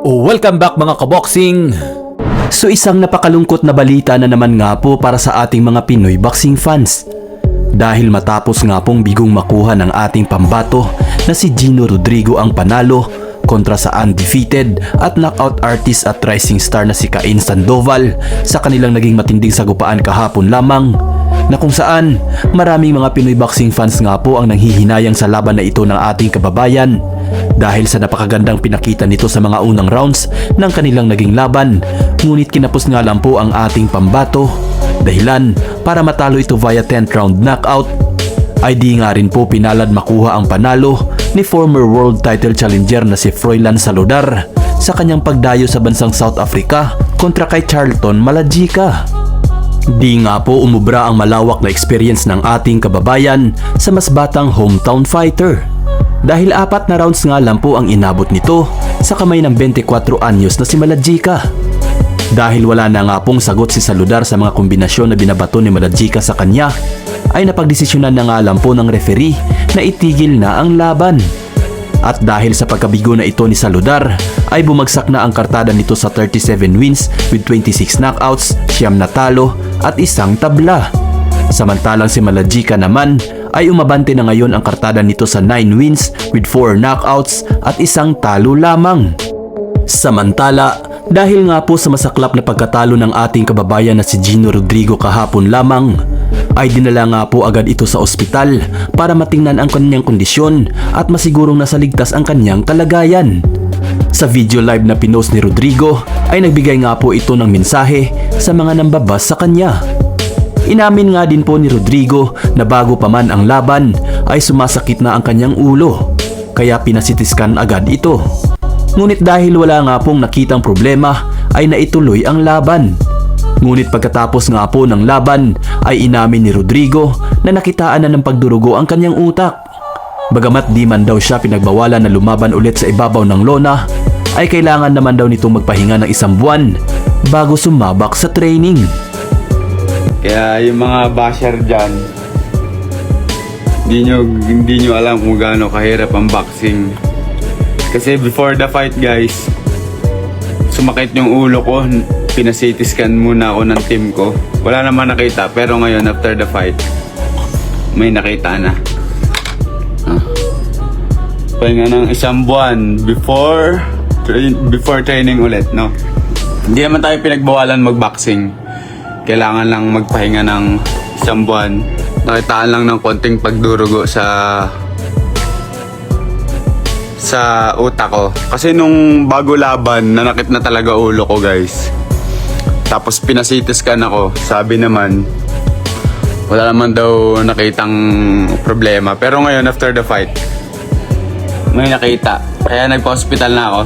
Welcome back mga kaboxing! So isang napakalungkot na balita na naman nga po para sa ating mga Pinoy boxing fans. Dahil matapos nga pong bigong makuha ng ating pambato na si Gino Rodrigo ang panalo kontra sa undefeated at knockout artist at rising star na si Cain Sandoval sa kanilang naging matinding sagupaan kahapon lamang na kung saan maraming mga Pinoy boxing fans nga po ang nanghihinayang sa laban na ito ng ating kababayan dahil sa napakagandang pinakita nito sa mga unang rounds ng kanilang naging laban ngunit kinapos nga lang po ang ating pambato dahilan para matalo ito via 10th round knockout ay di nga rin po pinalad makuha ang panalo ni former world title challenger na si Froilan Saludar sa kanyang pagdayo sa bansang South Africa kontra kay Charlton Malajika. Di nga po umubra ang malawak na experience ng ating kababayan sa mas batang hometown fighter. Dahil apat na rounds nga lang po ang inabot nito sa kamay ng 24 anyos na si Malajika. Dahil wala na nga pong sagot si Saludar sa mga kombinasyon na binabato ni Malajika sa kanya, ay napagdesisyonan na nga lang po ng referee na itigil na ang laban. At dahil sa pagkabigo na ito ni Saludar, ay bumagsak na ang kartada nito sa 37 wins with 26 knockouts, siyam na talo at isang tabla. Samantalang si Malajika naman ay umabante na ngayon ang kartada nito sa 9 wins with 4 knockouts at isang talo lamang. Samantala, dahil nga po sa masaklap na pagkatalo ng ating kababayan na si Gino Rodrigo kahapon lamang, ay dinala nga po agad ito sa ospital para matingnan ang kanyang kondisyon at masigurong nasa ligtas ang kanyang kalagayan. Sa video live na pinost ni Rodrigo ay nagbigay nga po ito ng mensahe sa mga nambabas sa kanya. Inamin nga din po ni Rodrigo na bago pa man ang laban ay sumasakit na ang kanyang ulo kaya pinasitiskan agad ito. Ngunit dahil wala nga pong nakitang problema ay naituloy ang laban. Ngunit pagkatapos nga po ng laban ay inamin ni Rodrigo na nakitaan na ng pagdurugo ang kanyang utak. Bagamat di man daw siya pinagbawalan na lumaban ulit sa ibabaw ng lona, ay kailangan naman daw nitong magpahinga ng isang buwan bago sumabak sa training. Kaya yung mga basher dyan, hindi nyo, hindi nyo alam kung gaano kahirap ang boxing. Kasi before the fight guys, sumakit yung ulo ko, pinasity scan muna ako ng team ko. Wala naman nakita, pero ngayon after the fight, may nakita na. Ah. Pahinga ng isang buwan before train, before training ulit, no? Hindi naman tayo pinagbawalan mag-boxing. Kailangan lang magpahinga ng isang buwan. Nakitaan lang ng konting pagdurugo sa sa utak ko. Kasi nung bago laban, nanakit na talaga ulo ko, guys. Tapos pinasitis scan ako. Sabi naman, wala naman daw nakitang problema. Pero ngayon, after the fight, may nakita. Kaya nagpa-hospital na ako.